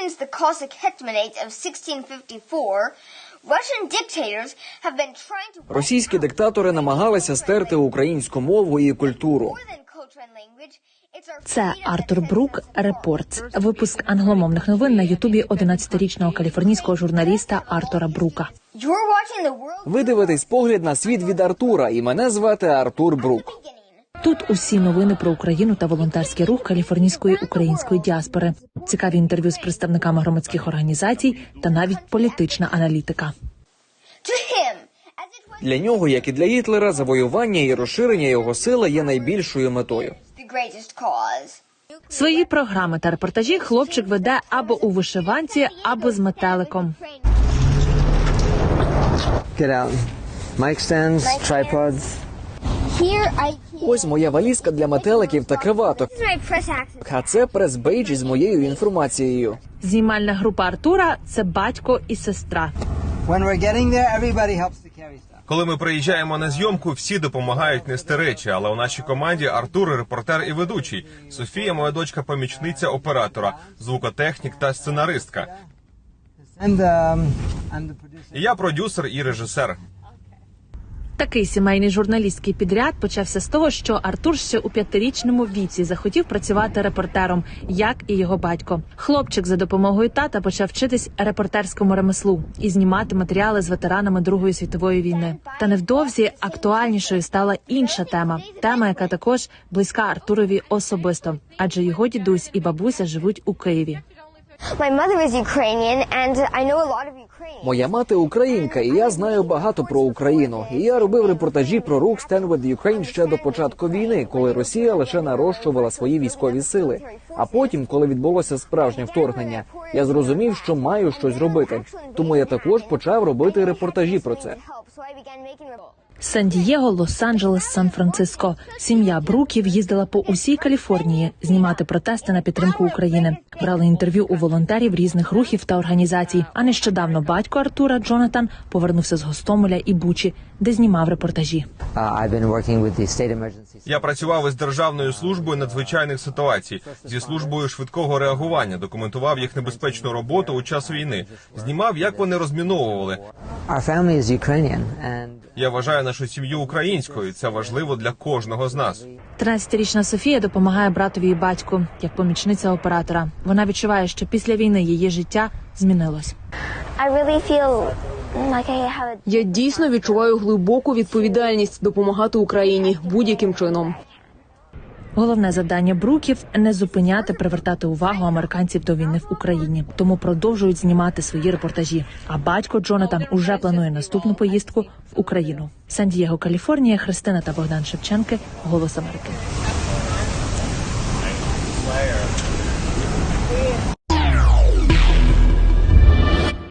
since the Cossack Hetmanates of 1654, Russian dictators have been trying to Російські диктатори намагалися стерти українську мову і культуру. Це Артур Брук Репортс, випуск англомовних новин на Ютубі 11-річного каліфорнійського журналіста Артура Брука. Ви дивитесь погляд на світ від Артура, і мене звати Артур Брук. Тут усі новини про Україну та волонтерський рух каліфорнійської української діаспори, цікаві інтерв'ю з представниками громадських організацій та навіть політична аналітика. Для нього, як і для Гітлера, завоювання і розширення його сили є найбільшою метою. Свої програми та репортажі хлопчик веде або у вишиванці, або з метеликом. Get out. Mic stands, tripods. Here Ось моя валізка для метеликів та криваток. А це прес-бейдж із моєю інформацією. Знімальна група Артура це батько і сестра. When we're getting there, everybody helps to carry stuff. Коли ми приїжджаємо на зйомку, всі допомагають нести речі. Але у нашій команді Артур, репортер і ведучий. Софія, моя дочка, помічниця оператора, звукотехнік та сценаристка. And um, I'm the producer. І я продюсер і режисер. Такий сімейний журналістський підряд почався з того, що Артур ще у п'ятирічному віці захотів працювати репортером, як і його батько. Хлопчик за допомогою тата почав вчитись репортерському ремеслу і знімати матеріали з ветеранами Другої світової війни. Та невдовзі актуальнішою стала інша тема тема, яка також близька Артурові особисто, адже його дідусь і бабуся живуть у Києві. Моя мати українка, і я знаю багато про Україну. І я робив репортажі про рух Stand with Ukraine ще до початку війни, коли Росія лише нарощувала свої військові сили. А потім, коли відбулося справжнє вторгнення, я зрозумів, що маю щось робити. Тому я також почав робити репортажі про це. Сан-Дієго, Лос-Анджелес, Сан-Франциско. Сім'я Бруків їздила по усій Каліфорнії знімати протести на підтримку України. Брали інтерв'ю у волонтерів різних рухів та організацій. А нещодавно батько Артура Джонатан повернувся з Гостомеля і Бучі, де знімав репортажі. Uh. Я працював із державною службою надзвичайних ситуацій зі службою швидкого реагування, документував їх небезпечну роботу у час війни, знімав, як вони розміновували. Я вважаю нашу сім'ю українською. Це важливо для кожного з нас. 13-річна Софія допомагає братові і батьку як помічниця оператора. Вона відчуває, що після війни її життя змінилось. Я дійсно відчуваю глибоку відповідальність допомагати Україні будь-яким чином. Головне завдання бруків не зупиняти привертати увагу американців до війни в Україні, тому продовжують знімати свої репортажі. А батько Джонатан уже планує наступну поїздку в Україну. Сан-Дієго, Каліфорнія, Христина та Богдан Шевченки. Голос Америки.